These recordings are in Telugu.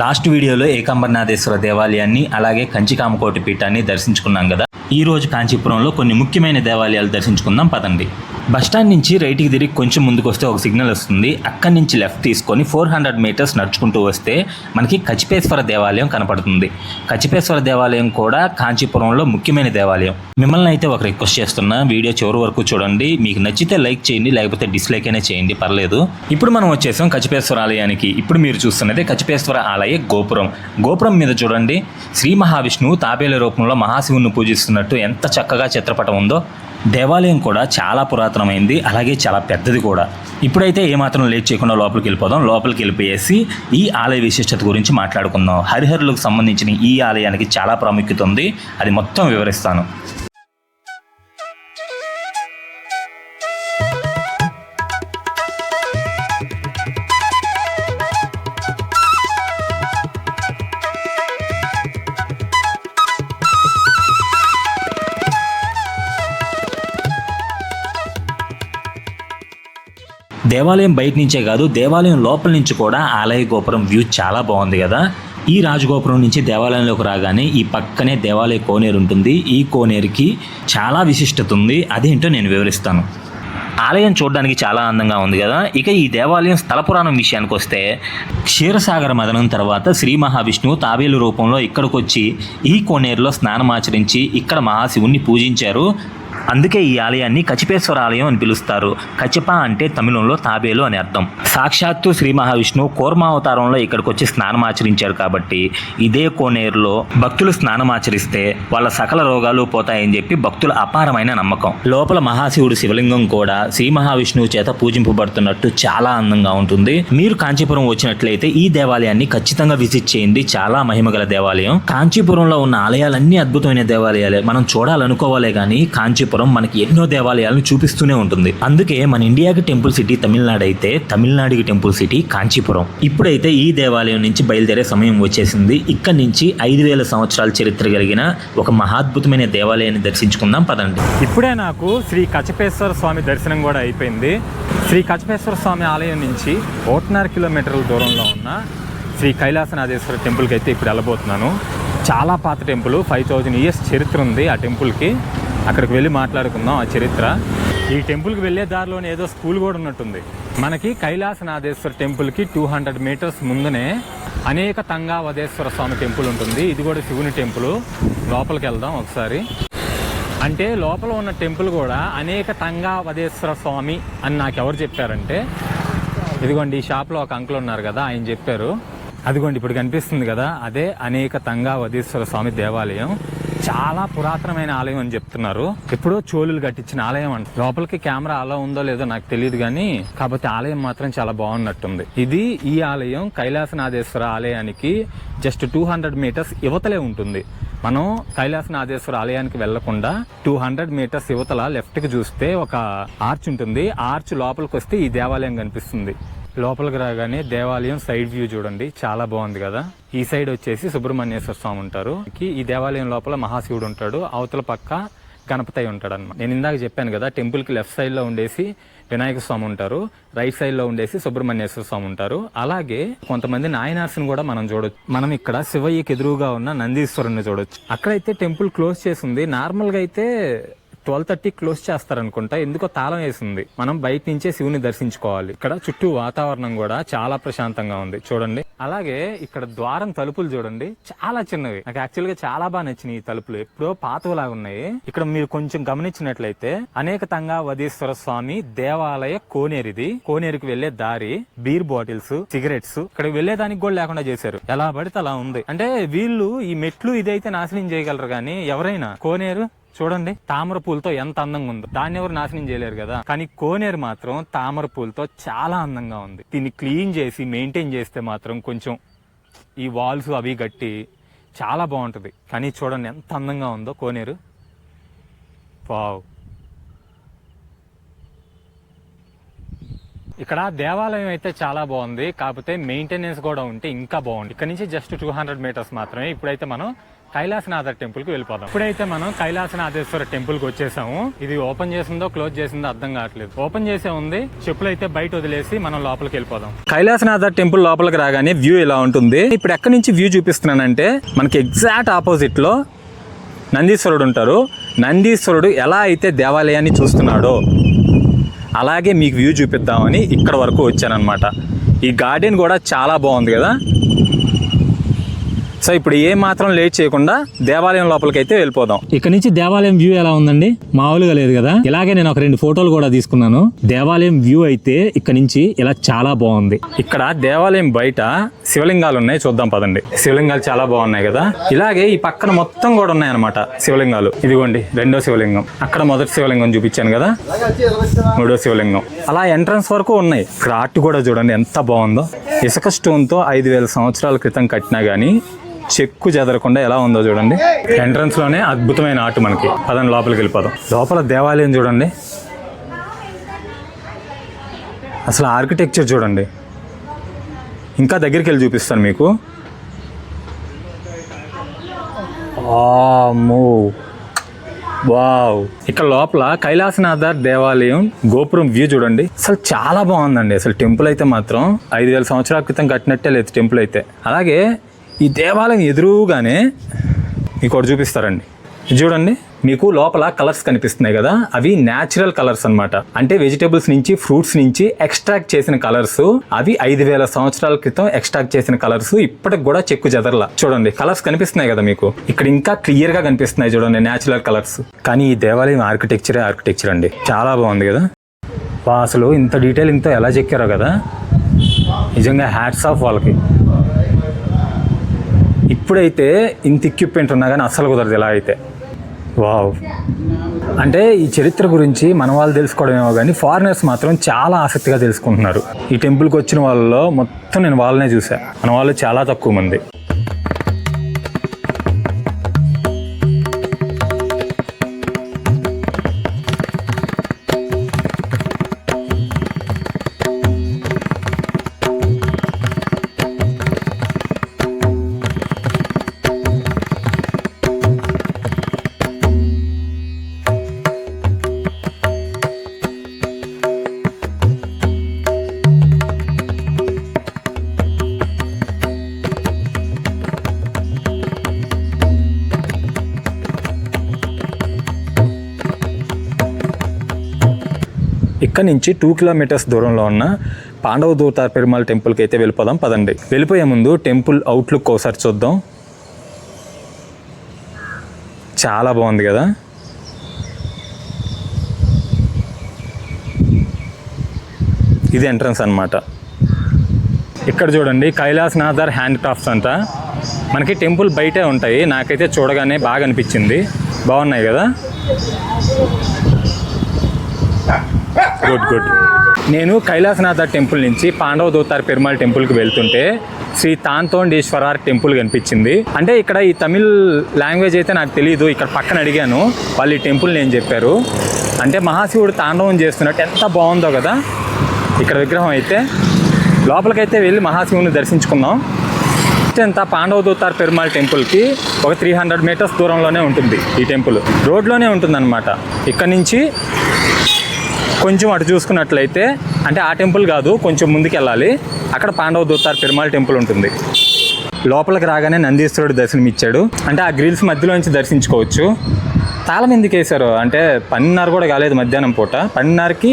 లాస్ట్ వీడియోలో ఏకాంబరనాథేశ్వర దేవాలయాన్ని అలాగే కంచికామకోటి పీఠాన్ని దర్శించుకున్నాం కదా. ఈ రోజు కాంచీపురంలో కొన్ని ముఖ్యమైన దేవాలయాలు దర్శించుకుందాం పదండి. బస్టాండ్ నుంచి రైట్కి తిరిగి కొంచెం ముందుకు వస్తే ఒక సిగ్నల్ వస్తుంది. అక్కడి నుంచి లెఫ్ట్ తీసుకొని ఫోర్ హండ్రెడ్ మీటర్స్ నడుచుకుంటూ వస్తే మనకి కచిపేశ్వర దేవాలయం కనపడుతుంది. కచిపేశ్వర దేవాలయం కూడా కాంచీపురంలో ముఖ్యమైన దేవాలయం. మిమ్మల్ని అయితే ఒక రిక్వెస్ట్ చేస్తున్నా వీడియో చివరి వరకు చూడండి. మీకు నచ్చితే లైక్ చేయండి లేకపోతే డిస్లైక్ అయినా చేయండి పర్లేదు. ఇప్పుడు మనం వచ్చేసాం కచిపేశ్వర ఆలయానికి. ఇప్పుడు మీరు చూస్తున్నది కచిపేశ్వర ఆలయ గోపురం. గోపురం మీద చూడండి. శ్రీ మహావిష్ణువు తాబేల రూపంలో మహాశివుని పూజిస్తున్నట్టు ఎంత చక్కగా చిత్రపటం ఉందో. దేవాలయం కూడా చాలా పురాతనమైంది అలాగే చాలా పెద్దది కూడా. ఇప్పుడైతే ఏమాత్రం లేట్ చేయకుండా లోపలికి వెళ్ళిపోదాం. లోపలికి వెళ్ళిపోయేసి ఈ ఆలయ విశిష్టత గురించి మాట్లాడుకుందాం. హరిహరులకు సంబంధించిన ఈ ఆలయానికి చాలా ప్రాముఖ్యత ఉంది. అది మొత్తం వివరిస్తాను. దేవాలయం బయట నుంచే కాదు దేవాలయం లోపల నుంచి కూడా ఆలయ గోపురం వ్యూ చాలా బాగుంది కదా. ఈ రాజగోపురం నుంచి దేవాలయంలోకి రాగానే ఈ పక్కనే దేవాలయ కోనేరు ఉంటుంది. ఈ కోనేరుకి చాలా విశిష్టత ఉంది. అదేంటో నేను వివరిస్తాను. ఆలయం చూడడానికి చాలా అందంగా ఉంది కదా. ఇక ఈ దేవాలయం స్థల పురాణం విషయానికి వస్తే క్షీరసాగర మదనం తర్వాత శ్రీ మహావిష్ణువు తాబేలు రూపంలో ఇక్కడికి వచ్చి ఈ కోనేరులో స్నానమాచరించి ఇక్కడ మహాశివుణ్ణి పూజించారు. అందుకే ఈ ఆలయాన్ని కచిపేశ్వర ఆలయం అని పిలుస్తారు. కచిప అంటే తమిళంలో తాబేలు అని అర్థం. సాక్షాత్తు శ్రీ మహావిష్ణువు కూర్మావతారంలో ఇక్కడికి వచ్చి స్నానం ఆచరించారు కాబట్టి ఇదే కోనేరులో భక్తులు స్నానం ఆచరిస్తే వాళ్ళ సకల రోగాలు పోతాయని చెప్పి భక్తుల అపారమైన నమ్మకం. లోపల మహాశివుడు శివలింగం కూడా శ్రీ మహావిష్ణువు చేత పూజింపబడుతున్నట్టు చాలా అందంగా ఉంటుంది. మీరు కాంచీపురం వచ్చినట్లయితే ఈ దేవాలయాన్ని ఖచ్చితంగా విజిట్ చేయండి. చాలా మహిమగల దేవాలయం. కాంచీపురంలో ఉన్న ఆలయాలన్నీ అద్భుతమైన దేవాలయాలే. మనం చూడాలనుకోవాలే కానీ కాంచీపురం మనకి ఎన్నో దేవాలయాలను చూపిస్తూనే ఉంటుంది. అందుకే మన ఇండియాకి టెంపుల్ సిటీ తమిళనాడు అయితే తమిళనాడుకి టెంపుల్ సిటీ కాంచీపురం. ఇప్పుడైతే ఈ దేవాలయం నుంచి బయలుదేరే సమయం వచ్చేసింది. ఇక్కడి నుంచి ఐదు వేల సంవత్సరాల చరిత్ర కలిగిన ఒక మహాద్భుతమైన దేవాలయాన్ని దర్శించుకుందాం పదండి. ఇప్పుడే నాకు శ్రీ కచపేశ్వర స్వామి దర్శనం కూడా అయిపోయింది. శ్రీ కచపేశ్వర స్వామి ఆలయం నుంచి ఒకటిన్నర కిలోమీటర్ల దూరంలో ఉన్న శ్రీ కైలాసనాథేశ్వర టెంపుల్కి అయితే ఇప్పుడు వెళ్ళబోతున్నాను. చాలా పాత టెంపుల్ ఫైవ్ థౌజండ్ ఇయర్స్ చరిత్ర ఉంది ఆ టెంపుల్కి. అక్కడికి వెళ్ళి మాట్లాడుకుందాం ఆ చరిత్ర. ఈ టెంపుల్కి వెళ్ళే దారిలోనే ఏదో స్కూల్ కూడా ఉన్నట్టుంది. మనకి కైలాసనాథేశ్వర టెంపుల్కి టూ హండ్రెడ్ మీటర్స్ ముందునే అనేక తంగావధేశ్వర స్వామి టెంపుల్ ఉంటుంది. ఇది కూడా శివుని టెంపుల్ లోపలికి వెళ్దాం ఒకసారి. అంటే లోపల ఉన్న టెంపుల్ కూడా అనేక తంగావధేశ్వర స్వామి అని నాకు ఎవరు చెప్పారంటే ఇదిగోండి ఈ షాప్లో ఒక అంకుల్ ఉన్నారు కదా ఆయన చెప్పారు. అదిగోండి ఇప్పుడు కనిపిస్తుంది కదా అదే అనేక తంగావధేశ్వర స్వామి దేవాలయం. చాలా పురాతనమైన ఆలయం అని చెప్తున్నారు. ఎప్పుడో చోళులు కట్టించిన ఆలయం అంట. లోపలికి కెమెరా అలా ఉందో లేదో నాకు తెలియదు కానీ కాకపోతే ఆలయం మాత్రం చాలా బాగున్నట్టుంది. ఇది ఈ ఆలయం కైలాసనాథేశ్వర ఆలయానికి జస్ట్ టూ హండ్రెడ్ మీటర్స్ యువతలే ఉంటుంది. మనం కైలాసనాథేశ్వర ఆలయానికి వెళ్ళకుండా టూ హండ్రెడ్ మీటర్స్ యువతల లెఫ్ట్కి చూస్తే ఒక ఆర్చ్ ఉంటుంది. ఆర్చ్ లోపలికి వస్తే ఈ దేవాలయం కనిపిస్తుంది. లోపలికి రాగానే దేవాలయం సైడ్ వ్యూ చూడండి. చాలా బాగుంది కదా. ఈ సైడ్ వచ్చేసి సుబ్రహ్మణ్యేశ్వర స్వామి ఉంటారు. ఈ దేవాలయం లోపల మహాశివుడు ఉంటాడు. అవతల పక్క గణపతి ఉంటాడు అనమాట నేను ఇందాక చెప్పాను కదా టెంపుల్కి లెఫ్ట్ సైడ్లో ఉండేసి వినాయక స్వామి ఉంటారు. రైట్ సైడ్లో ఉండేసి సుబ్రహ్మణ్యేశ్వర స్వామి ఉంటారు. అలాగే కొంతమంది నాయనార్స్ని కూడా మనం చూడొచ్చు. మనం ఇక్కడ శివయ్యకి ఎదురుగా ఉన్న నందీశ్వరుని చూడొచ్చు. అక్కడైతే టెంపుల్ క్లోజ్ చేసి ఉంది. అయితే ట్వెల్వ్ థర్టీ క్లోజ్ చేస్తారనుకుంటా. ఎందుకో తాళం వేసింది. మనం బయట నుంచే శివుని దర్శించుకోవాలి. ఇక్కడ చుట్టూ వాతావరణం కూడా చాలా ప్రశాంతంగా ఉంది. చూడండి. అలాగే ఇక్కడ ద్వారం తలుపులు చూడండి. చాలా చిన్నవి. నాకు యాక్చువల్గా చాలా బాగా నచ్చినాయి ఈ తలుపులు. ఎప్పుడో పాతలాగా ఉన్నాయి. ఇక్కడ మీరు కొంచెం గమనించినట్లయితే అనేక వధీశ్వర వదీశ్వర స్వామి దేవాలయ కోనేరిది. కోనేరుకు వెళ్ళే దారి బీర్ బాటిల్స్ సిగరెట్స్. ఇక్కడ వెళ్ళేదానికి కూడా లేకుండా చేశారు. ఎలా పడితే అలా ఉంది. అంటే వీళ్ళు ఈ మెట్లు ఇదైతే నాశనం చేయగలరు కానీ ఎవరైనా కోనేరు చూడండి తామర పూలతో ఎంత అందంగా ఉందో. దాన్ని ఎవరు నాశనం చేయలేరు కదా. కానీ కోనేరు మాత్రం తామర పూలతో చాలా అందంగా ఉంది. దీన్ని క్లీన్ చేసి మెయింటైన్ చేస్తే మాత్రం కొంచెం ఈ వాల్స్ అవి గట్టి చాలా బాగుంటుంది. కానీ చూడండి ఎంత అందంగా ఉందో కోనేరు. వావ్. ఇక్కడ దేవాలయం అయితే చాలా బాగుంది. కాకపోతే మెయింటెనెన్స్ కూడా ఉంటే ఇంకా బాగుంది. ఇక్కడ నుంచి జస్ట్ టూ హండ్రెడ్ మీటర్స్ మాత్రమే. ఇప్పుడైతే మనం కైలాసనాథర్ టెంపుల్కి వెళ్ళిపోదాం. ఇప్పుడైతే మనం కైలాసనాథేశ్వర టెంపుల్కి వచ్చేసాము. ఇది ఓపెన్ చేసిందో క్లోజ్ చేసిందో అర్థం కావట్లేదు. ఓపెన్ చేసే ఉంది. చెప్పులు అయితే బయట వదిలేసి మనం లోపలికి వెళ్ళిపోదాం. కైలాసనాథర్ టెంపుల్ లోపలికి రాగానే వ్యూ ఇలా ఉంటుంది? ఇప్పుడు ఎక్కడి నుంచి వ్యూ చూపిస్తున్నానంటే మనకి ఎగ్జాక్ట్ ఆపోజిట్లో నందీశ్వరుడు ఉంటారు. నందీశ్వరుడు ఎలా అయితే దేవాలయాన్ని చూస్తున్నాడో అలాగే మీకు వ్యూ చూపిద్దామని ఇక్కడ వరకు వచ్చానమాట ఈ గార్డెన్ కూడా చాలా బాగుంది కదా? సో ఇప్పుడు ఏ మాత్రం లేట్ చేయకుండా దేవాలయం లోపలికి అయితే వెళ్ళిపోదాం. ఇక్కడ నుంచి దేవాలయం వ్యూ ఎలా ఉందండి? మామూలుగా లేదు కదా? ఇలాగే నేను ఒక రెండు ఫోటోలు కూడా తీసుకున్నాను. దేవాలయం వ్యూ అయితే ఇక్కడ నుంచి ఇలా చాలా బాగుంది. ఇక్కడ దేవాలయం బయట శివలింగాలు ఉన్నాయి చూద్దాం పదండి. శివలింగాలు చాలా బాగున్నాయి కదా? ఇలాగే ఈ పక్కన మొత్తం కూడా ఉన్నాయి అనమాట శివలింగాలు. ఇదిగోండి రెండో శివలింగం. అక్కడ మొదటి శివలింగం చూపించాను కదా? మూడో శివలింగం. అలా ఎంట్రన్స్ వరకు ఉన్నాయి. ఇక్కడ ఆర్ట్ కూడా చూడండి ఎంత బాగుందో. ఇసుక స్టోన్తో ఐదు వేల సంవత్సరాల క్రితం కట్టినా గానీ చెక్కు చెదరకుండా ఎలా ఉందో చూడండి. ఎంట్రన్స్లోనే అద్భుతమైన ఆర్ట్ మనకి. పదండి లోపలికి వెళ్ళిపోదాం. లోపల దేవాలయం చూడండి. అసలు ఆర్కిటెక్చర్ చూడండి. ఇంకా దగ్గరికి వెళ్ళి చూపిస్తాను మీకు. వావ్. ఇక్కడ లోపల కైలాసనాథర్ దేవాలయం గోపురం వ్యూ చూడండి. అసలు చాలా బాగుందండి. అసలు టెంపుల్ అయితే మాత్రం ఐదు వేల సంవత్సరాల క్రితం కట్టినట్టే లేదు టెంపుల్ అయితే. అలాగే ఈ దేవాలయం ఎదురుగానే మీకు చూపిస్తారండి. చూడండి మీకు లోపల కలర్స్ కనిపిస్తున్నాయి కదా? అవి న్యాచురల్ కలర్స్ అన్నమాట. అంటే వెజిటేబుల్స్ నుంచి ఫ్రూట్స్ నుంచి ఎక్స్ట్రాక్ట్ చేసిన కలర్స్. అవి ఐదు వేల సంవత్సరాల క్రితం ఎక్స్ట్రాక్ట్ చేసిన కలర్స్. ఇప్పటికి కూడా చెక్కు చెదరలా. చూడండి కలర్స్ కనిపిస్తున్నాయి కదా మీకు? ఇక్కడ ఇంకా క్లియర్గా కనిపిస్తున్నాయి చూడండి న్యాచురల్ కలర్స్. కానీ ఈ దేవాలయం ఆర్కిటెక్చరే ఆర్కిటెక్చర్ అండి. చాలా బాగుంది కదా? అసలు ఇంత డీటెయిల్ ఇంత ఎలా చెక్కారో కదా? నిజంగా హ్యాట్స్ ఆఫ్ వాళ్ళకి. ఇప్పుడైతే ఇంత ఎక్విప్మెంట్ ఉన్నా కానీ అస్సలు కుదరదు. ఇలా అయితే? వావ్ అంటే ఈ చరిత్ర గురించి మన వాళ్ళు తెలుసుకోవడమేమో కానీ ఫారినర్స్ మాత్రం చాలా ఆసక్తిగా తెలుసుకుంటున్నారు. ఈ టెంపుల్కి వచ్చిన వాళ్ళలో మొత్తం నేను వాళ్ళనే చూసా. మన వాళ్ళు చాలా తక్కువ మంది. అక్కడి నుంచి టూ కిలోమీటర్స్ దూరంలో ఉన్న పాండవ దూతార పెరుమాళ్ టెంపుల్కి అయితే వెళ్ళిపోదాం పదండి. వెళ్ళిపోయే ముందు టెంపుల్ అవుట్లుక్ ఒకసారి చూద్దాం. చాలా బాగుంది కదా? ఇది ఎంట్రన్స్ అనమాట ఇక్కడ చూడండి కైలాసనాథర్ హ్యాండ్ క్రాఫ్ట్స్ అంట. మనకి టెంపుల్ బయటే ఉంటాయి. నాకైతే చూడగానే బాగా అనిపించింది. బాగున్నాయి కదా? Good good. నేను కైలాసనాథ టెంపుల్ నుంచి పాండవ దోతార్ పెరుమాళ్ టెంపుల్కి వెళ్తుంటే శ్రీ తాంతోండేశ్వరార్ టెంపుల్ కనిపించింది. అంటే ఇక్కడ ఈ తమిళ్ లాంగ్వేజ్ అయితే నాకు తెలియదు ఇక్కడ పక్కన అడిగాను వాళ్ళు ఈ టెంపుల్ నేను చెప్పారు. అంటే మహాశివుడు తాండవం చేస్తున్నట్టు ఎంత బాగుందో కదా. ఇక్కడ విగ్రహం అయితే లోపలికైతే వెళ్ళి మహాశివుని దర్శించుకుందాం. ఎంత పాండవ దూతార్ పెరుమాళ్ టెంపుల్కి ఒక త్రీ హండ్రెడ్ మీటర్స్ దూరంలోనే ఉంటుంది ఈ టెంపుల్. రోడ్లోనే ఉంటుందన్నమాట. ఇక్కడ నుంచి కొంచెం అటు చూసుకున్నట్లయితే అంటే ఆ టెంపుల్ కాదు కొంచెం ముందుకు వెళ్ళాలి అక్కడ పాండవ దూతార్ పెరుమాళ్ టెంపుల్ ఉంటుంది. లోపలికి రాగానే నందీశ్వరుడు దర్శనం ఇచ్చాడు అంటే ఆ గ్రిల్స్ మధ్యలోంచి దర్శించుకోవచ్చు. తాళం ఎందుకు వేశారు? అంటే పన్నెండున్నర కూడా కాలేదు మధ్యాహ్నం పూట. పన్నెండున్నరకి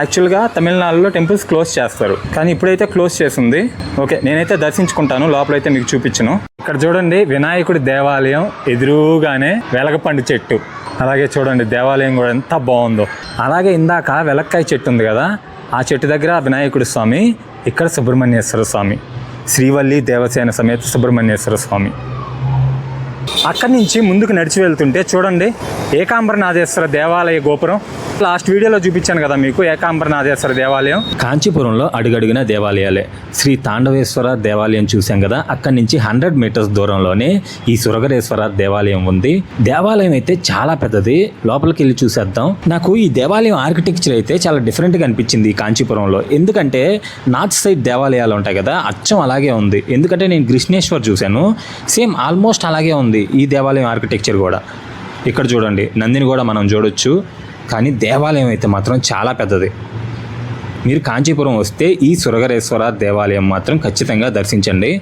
యాక్చువల్గా తమిళనాడులో టెంపుల్స్ క్లోజ్ చేస్తారు. కానీ ఇప్పుడైతే క్లోజ్ చేసింది. ఓకే నేనైతే దర్శించుకుంటాను. లోపలైతే మీకు చూపించను. ఇక్కడ చూడండి వినాయకుడి దేవాలయం ఎదురుగానే వెలగపండు చెట్టు. అలాగే చూడండి దేవాలయం కూడా ఎంత బాగుందో. అలాగే ఇందాక వెలక్కాయ చెట్టు ఉంది కదా ఆ చెట్టు దగ్గర వినాయకుడి స్వామి ఇక్కడ సుబ్రహ్మణ్యేశ్వర స్వామి. శ్రీవల్లి దేవసేన సమేత సుబ్రహ్మణ్యేశ్వర స్వామి. అక్కడి నుంచి ముందుకు నడిచి వెళ్తుంటే చూడండి ఏకాంబరనాథేశ్వర దేవాలయ గోపురం. లాస్ట్ వీడియోలో చూపించాను కదా మీకు ఏకాంబరనాథేశ్వర దేవాలయం. కాంచీపురంలో అడుగడుగున దేవాలయాలే. శ్రీ తాండవేశ్వర దేవాలయం చూసాం కదా అక్కడి నుంచి హండ్రెడ్ మీటర్స్ దూరంలోనే ఈ సురగరేశ్వర దేవాలయం ఉంది. దేవాలయం అయితే చాలా పెద్దది లోపలికి వెళ్ళి చూసేద్దాం. నాకు ఈ దేవాలయం ఆర్కిటెక్చర్ అయితే చాలా డిఫరెంట్గా అనిపించింది ఈ కాంచీపురంలో. ఎందుకంటే నార్త్ సైడ్ దేవాలయాలు ఉంటాయి కదా అచ్చం అలాగే ఉంది. ఎందుకంటే నేను కృష్ణేశ్వర్ చూశాను. సేమ్ ఆల్మోస్ట్ అలాగే ఉంది ఈ దేవాలయం ఆర్కిటెక్చర్ కూడా. ఇక్కడ చూడండి నందిని కూడా మనం చూడొచ్చు. కానీ దేవాలయం అయితే మాత్రం చాలా పెద్దది. మీరు కాంచీపురం వస్తే ఈ సురగరేశ్వర దేవాలయం మాత్రం ఖచ్చితంగా దర్శించండి.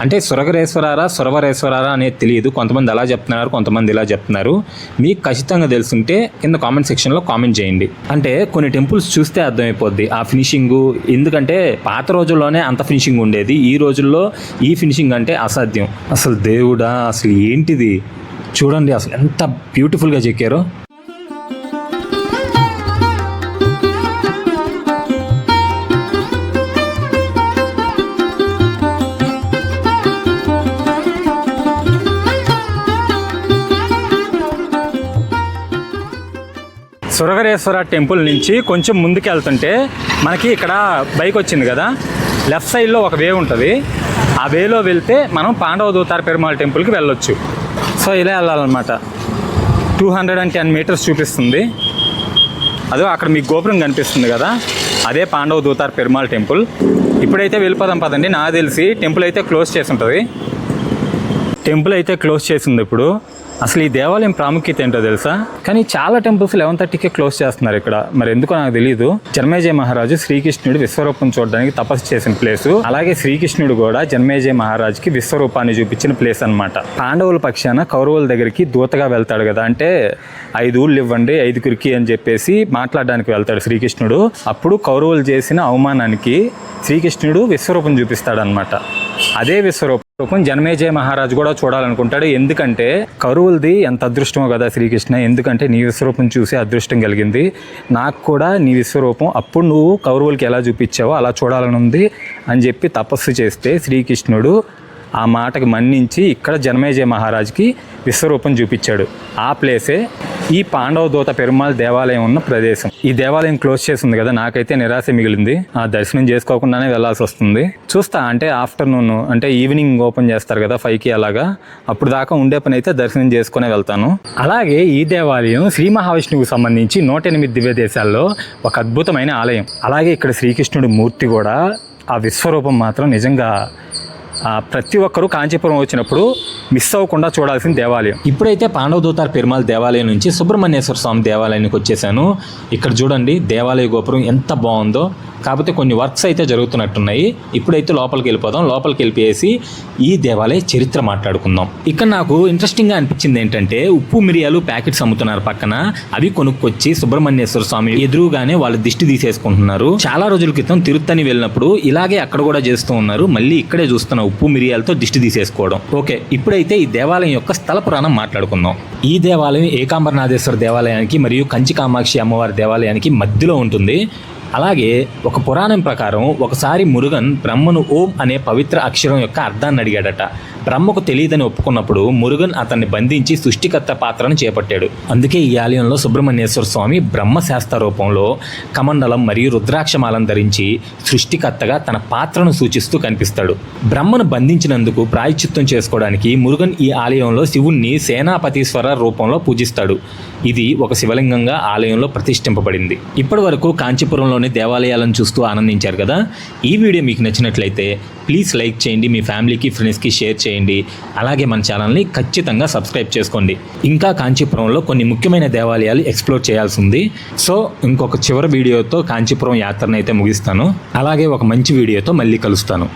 అంటే సురగరేశ్వరారా సురవరేశ్వరారా అనేది తెలియదు. కొంతమంది అలా చెప్తున్నారు కొంతమంది ఇలా చెప్తున్నారు. మీకు ఖచ్చితంగా తెలుసుంటే కింద కామెంట్ సెక్షన్లో కామెంట్ చేయండి. అంటే కొన్ని టెంపుల్స్ చూస్తే అర్థమైపోద్ది. ఆ ఫినిషింగు ఎందుకంటే పాత రోజుల్లోనే అంత ఫినిషింగ్ ఉండేది. ఈ రోజుల్లో ఈ ఫినిషింగ్ అంటే అసాధ్యం. అసలు దేవుడా అసలు ఏంటిది? చూడండి అసలు ఎంత బ్యూటిఫుల్గా చెక్కారో. సురగరేశ్వర టెంపుల్ నుంచి కొంచెం ముందుకు వెళ్తుంటే మనకి ఇక్కడ బైక్ వచ్చింది కదా. లెఫ్ట్ సైడ్లో ఒక వే ఉంటుంది. ఆ వేలో వెళ్తే మనం పాండవ దూతార పెరుమాళ్ టెంపుల్కి వెళ్ళొచ్చు. సో ఇలా వెళ్ళాలన్నమాట. Two hundred and ten metres చూపిస్తుంది. అదో అక్కడ మీకు గోపురం కనిపిస్తుంది కదా. అదే పాండవ దూతార పెరుమాళ్ టెంపుల్. ఇప్పుడైతే వెళ్ళిపోదాం పదండి. నాకు తెలిసి టెంపుల్ అయితే క్లోజ్ చేసి ఉంటుంది. టెంపుల్ అయితే క్లోజ్ చేసింది ఇప్పుడు. అసలు ఈ దేవాలయం ప్రాముఖ్యత ఏంటో తెలుసా? కానీ చాలా టెంపుల్స్ లెవెన్ థర్టీకే క్లోజ్ చేస్తున్నారు ఇక్కడ. మరి ఎందుకో నాకు తెలియదు జన్మేజయ మహారాజు శ్రీకృష్ణుడు విశ్వరూపం చూడడానికి తపస్సు చేసిన ప్లేస్ అలాగే శ్రీకృష్ణుడు కూడా జన్మేజయ మహారాజుకి విశ్వరూపాన్ని చూపించిన ప్లేస్ అన్నమాట. పాండవుల పక్షాన కౌరవుల దగ్గరికి దూతగా వెళ్తాడు కదా. అంటే ఐదు ఊళ్ళు ఇవ్వండి ఐదుగురికి అని చెప్పేసి మాట్లాడడానికి వెళ్తాడు శ్రీకృష్ణుడు. అప్పుడు కౌరవులు చేసిన అవమానానికి శ్రీకృష్ణుడు విశ్వరూపం చూపిస్తాడనమాట అదే విశ్వరూపం రూపం జన్మేజయ మహారాజు కూడా చూడాలనుకుంటాడు. ఎందుకంటే కరువులది ఎంత అదృష్టమో కదా శ్రీకృష్ణ. ఎందుకంటే నీ విశ్వరూపం చూసి అదృష్టం కలిగింది. నాకు కూడా నీ విశ్వరూపం. అప్పుడు నువ్వు కౌరవులకి ఎలా చూపించావో అలా చూడాలని ఉంది అని చెప్పి తపస్సు చేస్తే శ్రీకృష్ణుడు ఆ మాటకి మన్నించి ఇక్కడ జన్మేజయ మహారాజుకి విశ్వరూపం చూపించాడు. ఆ ప్లేసే ఈ పాండవ దూత పెరుమాళ్ దేవాలయం ఉన్న ప్రదేశం. ఈ దేవాలయం క్లోజ్ చేసింది కదా నాకైతే నిరాశ మిగిలింది. ఆ దర్శనం చేసుకోకుండానే వెళ్ళాల్సి వస్తుంది. చూస్తా అంటే ఆఫ్టర్నూన్ అంటే ఈవినింగ్ ఓపెన్ చేస్తారు కదా ఫైవ్కి అలాగా. అప్పుడు దాకా ఉండే పని అయితే దర్శనం చేసుకునే వెళ్తాను. అలాగే ఈ దేవాలయం శ్రీ మహావిష్ణువుకు సంబంధించి నూట ఎనిమిది దివ్య దేశాల్లో ఒక అద్భుతమైన ఆలయం. అలాగే ఇక్కడ శ్రీకృష్ణుడి మూర్తి కూడా ఆ విశ్వరూపం మాత్రం నిజంగా ప్రతి ఒక్కరూ కాంచీపురం వచ్చినప్పుడు మిస్ అవ్వకుండా చూడాల్సిన దేవాలయం. ఇప్పుడైతే పాండవ దూతార్ పెరుమాళ్ దేవాలయం నుంచి సుబ్రహ్మణ్యేశ్వర స్వామి దేవాలయానికి వచ్చేసాను. ఇక్కడ చూడండి దేవాలయ గోపురం ఎంత బాగుందో. కాకపోతే కొన్ని వర్క్స్ అయితే జరుగుతున్నట్టున్నాయి. ఇప్పుడైతే లోపలికి వెళ్ళిపోదాం. లోపలికి వెళ్ళిపోయేసి ఈ దేవాలయ చరిత్ర మాట్లాడుకుందాం. ఇక్కడ నాకు ఇంట్రెస్టింగ్గా అనిపించింది ఏంటంటే ఉప్పు మిరియాలు ప్యాకెట్స్ అమ్ముతున్నారు పక్కన. అవి కొనుక్కొచ్చి సుబ్రహ్మణ్యేశ్వర స్వామి ఎదురుగానే వాళ్ళ దిష్టి తీసేసుకుంటున్నారు. చాలా రోజుల క్రితం తిరుత్తని వెళ్ళినప్పుడు ఇలాగే అక్కడ కూడా చేస్తూ ఉన్నారు. మళ్ళీ ఇక్కడే చూస్తున్న ఉప్పు మిరియాలతో దిష్టి తీసేసుకోవడం. ఓకే ఇప్పుడైతే ఈ దేవాలయం యొక్క స్థల పురాణం మాట్లాడుకుందాం. ఈ దేవాలయం ఏకాంబరనాథేశ్వర దేవాలయానికి మరియు కంచి కామాక్షి అమ్మవారి దేవాలయానికి మధ్యలో ఉంటుంది. అలాగే ఒక పురాణం ప్రకారం ఒకసారి మురుగన్ బ్రహ్మను ఓం అనే పవిత్ర అక్షరం యొక్క అర్థాన్ని అడిగాడట. బ్రహ్మకు తెలియదని ఒప్పుకున్నప్పుడు మురుగన్ అతన్ని బంధించి సృష్టికర్త పాత్రను చేపట్టాడు. అందుకే ఈ ఆలయంలో సుబ్రహ్మణ్యేశ్వర స్వామి బ్రహ్మశాస్త్ర రూపంలో కమండలం మరియు రుద్రాక్షమాలను ధరించి సృష్టికర్తగా తన పాత్రను సూచిస్తూ కనిపిస్తాడు. బ్రహ్మను బంధించినందుకు ప్రాయశ్చిత్తం చేసుకోవడానికి మురుగన్ ఈ ఆలయంలో శివుణ్ణి సేనాపతీశ్వర రూపంలో పూజిస్తాడు. ఇది ఒక శివలింగంగా ఆలయంలో ప్రతిష్ఠింపబడింది. ఇప్పటి వరకు కాంచీపురంలోని దేవాలయాలను చూస్తూ ఆనందించారు కదా? ఈ వీడియో మీకు నచ్చినట్లయితే ప్లీజ్ లైక్ చేయండి. మీ ఫ్యామిలీకి ఫ్రెండ్స్కి షేర్ చేయండి. అలాగే మన ఛానల్ని ఖచ్చితంగా సబ్స్క్రైబ్ చేసుకోండి. ఇంకా కాంచీపురంలో కొన్ని ముఖ్యమైన దేవాలయాలు ఎక్స్ప్లోర్ చేయాల్సి ఉంది. సో ఇంకొక చివరి వీడియోతో కాంచీపురం యాత్రను అయితే ముగిస్తాను. అలాగే ఒక మంచి వీడియోతో మళ్ళీ కలుస్తాను.